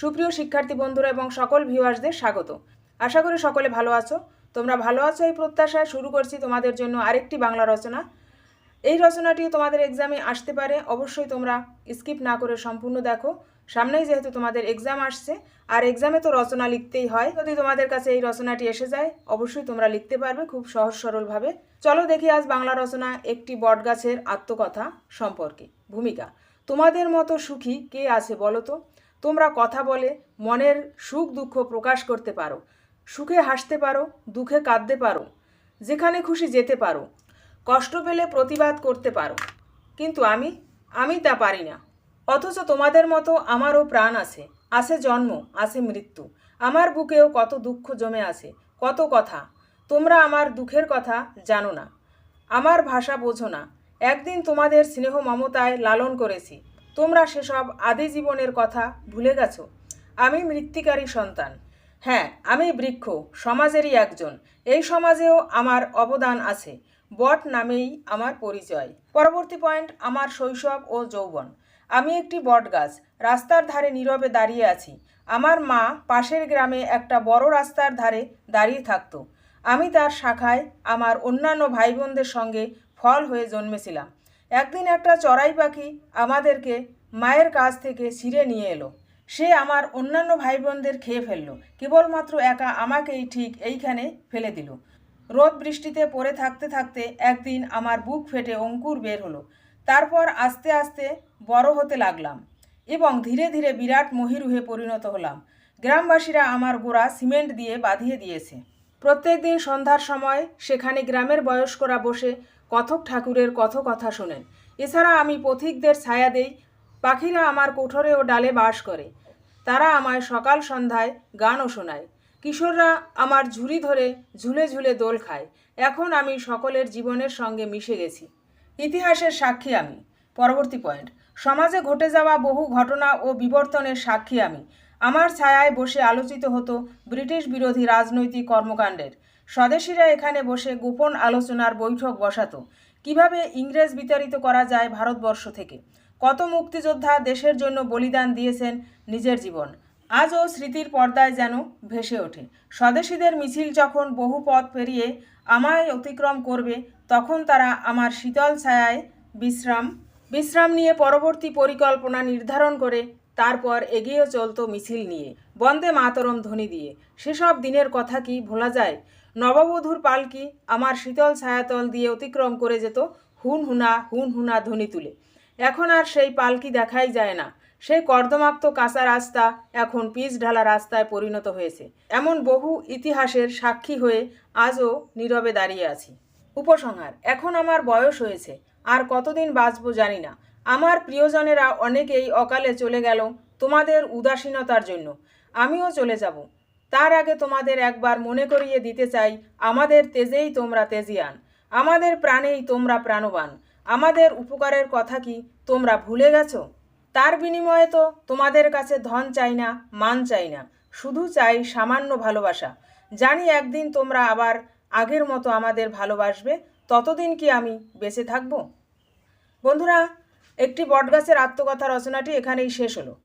সুপ্রিয় শিক্ষার্থী বন্ধুরা এবং সকল ভিউয়ার্সদের স্বাগত। আশা করি সকলে ভালো আছো। তোমরা ভালো আছো এই প্রত্যাশায় শুরু করছি তোমাদের জন্য আরেকটি বাংলা রচনা। এই রচনাটি তোমাদের এক্সামে আসতে পারে। অবশ্যই তোমরা স্কিপ না করে সম্পূর্ণ দেখো। সামনেই যেহেতু তোমাদের এক্সাম আসছে, আর এক্সামে তো রচনা লিখতেই হয়। যদি তোমাদের কাছে এই রচনাটি এসে যায়, অবশ্যই তোমরা লিখতে পারবে খুব সহজ সরলভাবে। চলো দেখি আজ বাংলা রচনা একটি বটগাছের আত্মকথা সম্পর্কে। ভূমিকা, তোমাদের মতো সুখী কে আছে বলো তো? তোমরা কথা বলে মনের সুখ দুঃখ প্রকাশ করতে পারো, সুখে হাসতে পারো, দুঃখে কাঁদতে পারো, যেখানে খুশি যেতে পারো, কষ্ট পেলে প্রতিবাদ করতে পারো। কিন্তু আমি আমি তা পারি না। অথচ তোমাদের মতো আমারও প্রাণ আছে আছে জন্ম, আছে মৃত্যু। আমার বুকেও কত দুঃখ জমে আছে, কত কথা। তোমরা আমার দুঃখের কথা জানো না। আমার ভাষা বোঝো না। একদিন তোমাদের স্নেহ মমতায় লালন করেছি। তোমরা সেসব আদি জীবনের কথা ভুলে গেছো? আমি মৃত্তিকারী সন্তান। হ্যাঁ আমি বৃক্ষ, সমাজেরই একজন। এই সমাজেও আমার অবদান আছে। বট নামেই আমার পরিচয়। পরবর্তী পয়েন্ট, আমার শৈশব ও যৌবন। আমি একটি বট গাছ, রাস্তার ধারে নীরবে দাঁড়িয়ে আছি। আমার মা পাশের গ্রামে একটা বড় রাস্তার ধারে দাঁড়িয়ে থাকতো। আমি তার শাখায় আমার অন্যান্য ভাই বোনদের সঙ্গে ফল হয়ে জন্মেছিলাম। একদিন একটা চড়াই পাখি আমাদেরকে মায়ের কাছ থেকে ছিঁড়ে নিয়ে এলো। সে আমার অন্যান্য ভাই বোনদের খেয়ে ফেলল। কেবলমাত্র একা আমাকেই ঠিক এইখানে ফেলে দিল। রোদ বৃষ্টিতে পড়ে থাকতে থাকতে একদিন আমার বুক ফেটে অঙ্কুর বের হলো। তারপর আস্তে আস্তে বড় হতে লাগলাম এবং ধীরে ধীরে বিরাট মহিরুহে পরিণত হলাম। গ্রামবাসীরা আমার গোড়া সিমেন্ট দিয়ে বাঁধিয়ে দিয়েছে। প্রত্যেকদিন সন্ধ্যার সময় সেখানে গ্রামের বয়স্করা বসে কথক ঠাকুরের কথ কথা শোনেন। এছাড়া আমি পথিকদের ছায়া দেই, পাখিরা আমার কোঠরে ও ডালে বাস করে। তারা আমায় সকাল সন্ধ্যায় গানও শোনায়। কিশোররা আমার ঝুড়ি ধরে ঝুলে ঝুলে দোল খায়। এখন আমি সকলের জীবনের সঙ্গে মিশে গেছি। ইতিহাসের সাক্ষী আমি। পরবর্তী পয়েন্ট সমাজে ঘটে যাওয়া বহু ঘটনা ও বিবর্তনের সাক্ষী আমি। আমার ছায়ায় বসে আলোচিত হতো ব্রিটিশ বিরোধী রাজনৈতিক কর্মকাণ্ডের। স্বদেশীরা এখানে বসে গোপন আলোচনার বৈঠক বসাতো। কীভাবে ইংরেজ বিতাড়িত করা যায় ভারতবর্ষ থেকে? কত মুক্তিযোদ্ধা দেশের জন্য বলিদান দিয়েছেন নিজের জীবন? আজও স্মৃতির পর্দায় যেন ভেসে ওঠে। স্বদেশীদের মিছিল যখন বহু পথ পেরিয়ে আমায় অতিক্রম করবে, তখন তারা আমার শীতল ছায়ায় বিশ্রাম বিশ্রাম নিয়ে পরবর্তী পরিকল্পনা নির্ধারণ করে তারপর এগিয়ে চলত মিছিল নিয়ে। বন্দে মাতরম ধ্বনি দিয়ে। সেসব দিনের কথা কি ভোলা যায়? নববধূর পালকি আমার শীতল ছায়াতল দিয়ে অতিক্রম করে যেত হুন হুনা হুন হুনা ধ্বনি তুলে? এখন আর সেই পালকি দেখাই যায় না। সেই কর্দমাক্ত কাঁচা রাস্তা এখন পিচ ঢালা রাস্তায় পরিণত হয়েছে। এমন বহু ইতিহাসের সাক্ষী হয়ে আজও নীরবে দাঁড়িয়ে আছি। উপসংহার, এখন আমার বয়স হয়েছে, আর কতদিন বাঁচব জানি না। আমার প্রিয়জনেরা অনেকেই অকালে চলে গেল তোমাদের উদাসীনতার জন্য। আমিও চলে যাব। তার আগে তোমাদের একবার মনে করিয়ে দিতে চাই, আমাদের তেজেই তোমরা তেজিয়ান। আমাদের প্রাণেই তোমরা প্রাণবান। আমাদের উপকারের কথা কি তোমরা ভুলে গেছো? তার বিনিময়ে তো তোমাদের কাছে ধন চাই না, মান চাই না, শুধু চাই সামান্য ভালোবাসা। জানি একদিন তোমরা আবার আগের মতো আমাদের ভালোবাসবে, ততদিন কি আমি বেঁচে থাকব? বন্ধুরা একটি বটগাছের আত্মকথা রচনাটি এখানেই শেষ হলো।